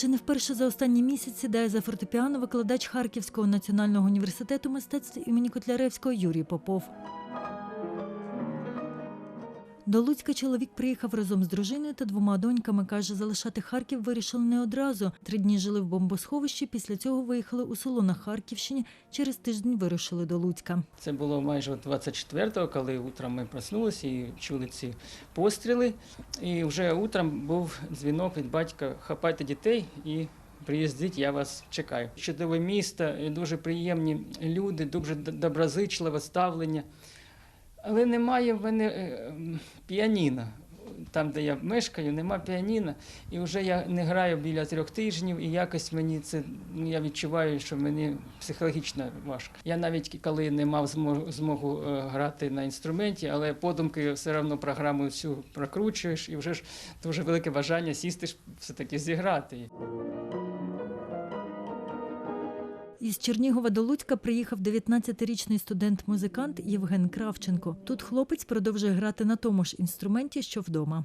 Чи не вперше за останні місяці дає за фортепіано викладач Харківського національного університету мистецтв імені Котляревського Юрій Попов. До Луцька чоловік приїхав разом з дружиною та двома доньками. Каже, залишати Харків вирішили не одразу. Три дні жили в бомбосховищі. Після цього виїхали у село на Харківщині. Через тиждень вирушили до Луцька. Це було майже 24-го, коли утром ми проснулися і чули ці постріли. І вже утром був дзвінок від батька хапайте дітей і. Приїздіть, я вас чекаю. Чудове місто, дуже приємні люди, дуже доброзичливе ставлення. Але немає в мене е, м, піаніно. Там, де я мешкаю, нема піаніно. І вже я не граю біля трьох тижнів, і якось мені це ну, я відчуваю, що мені психологічно важко. Я навіть коли не мав змогу, змогу е, грати на інструменті, але подумки все одно програму всю прокручуєш, і вже ж дуже велике бажання сісти ж все-таки зіграти. Із Чернігова до Луцька приїхав 19-річний студент-музикант Євген Кравченко. Тут хлопець продовжує грати на тому ж інструменті, що вдома.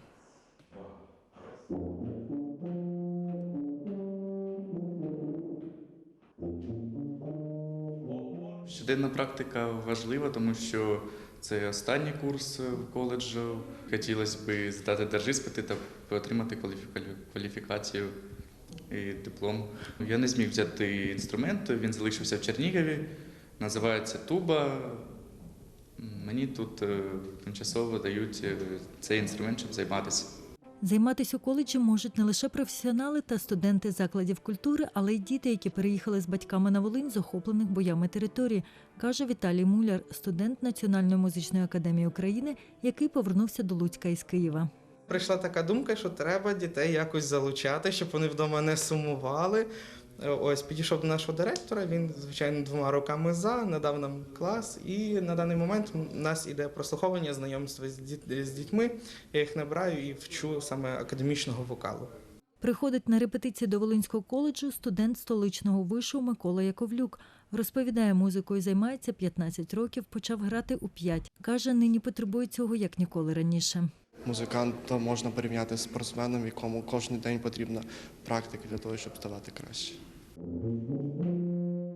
Щоденна практика важлива, тому що це останній курс в коледжу. Хотілося б здати держиспити та отримати кваліфікацію диплом. Я не зміг взяти інструмент, він залишився в Чернігові, називається туба. Мені тут е, тимчасово дають е, цей інструмент, щоб займатися. Займатися у коледжі можуть не лише професіонали та студенти закладів культури, але й діти, які переїхали з батьками на Волинь з охоплених боями територій, каже Віталій Муляр, студент Національної музичної академії України, який повернувся до Луцька із Києва. Прийшла така думка, що треба дітей якось залучати, щоб вони вдома не сумували. Е, Ось підійшов до нашого директора. Він, звичайно, двома руками за, надав нам клас. І на даний момент у нас іде прослуховування, знайомство з, діт- з дітьми. Я їх набираю і вчу саме академічного вокалу. Приходить на репетиції до Волинського коледжу студент столичного вишу Микола Яковлюк. Розповідає, музикою займається 15 років, почав грати у 5. Каже, нині потребує цього як ніколи раніше. Музиканта можна порівняти з спортсменом, якому кожен день потрібна практика для того, щоб ставати краще.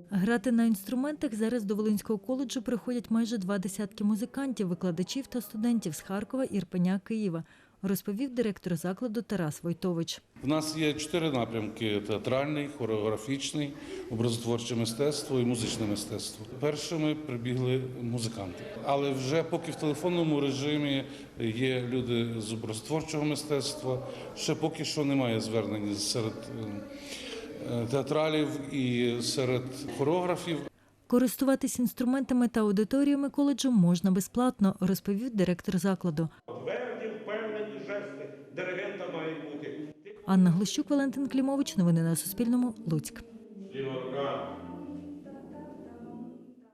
Грати на інструментах зараз до Волинського коледжу приходять майже два десятки музикантів, викладачів та студентів з Харкова, Ірпеня, Києва, розповів директор закладу Тарас Войтович. У нас є чотири напрямки: театральний, хореографічний, образотворче мистецтво і музичне мистецтво. Першими прибігли музиканти. Але вже поки в телефонному режимі є люди з образотворчого мистецтва, ще поки що немає звернень серед е, театралів і серед хореографів. Користуватись інструментами та аудиторіями коледжу можна безплатно, розповів директор закладу. Анна Глущук, Валентин Клімович. Новини на Суспільному. Луцьк.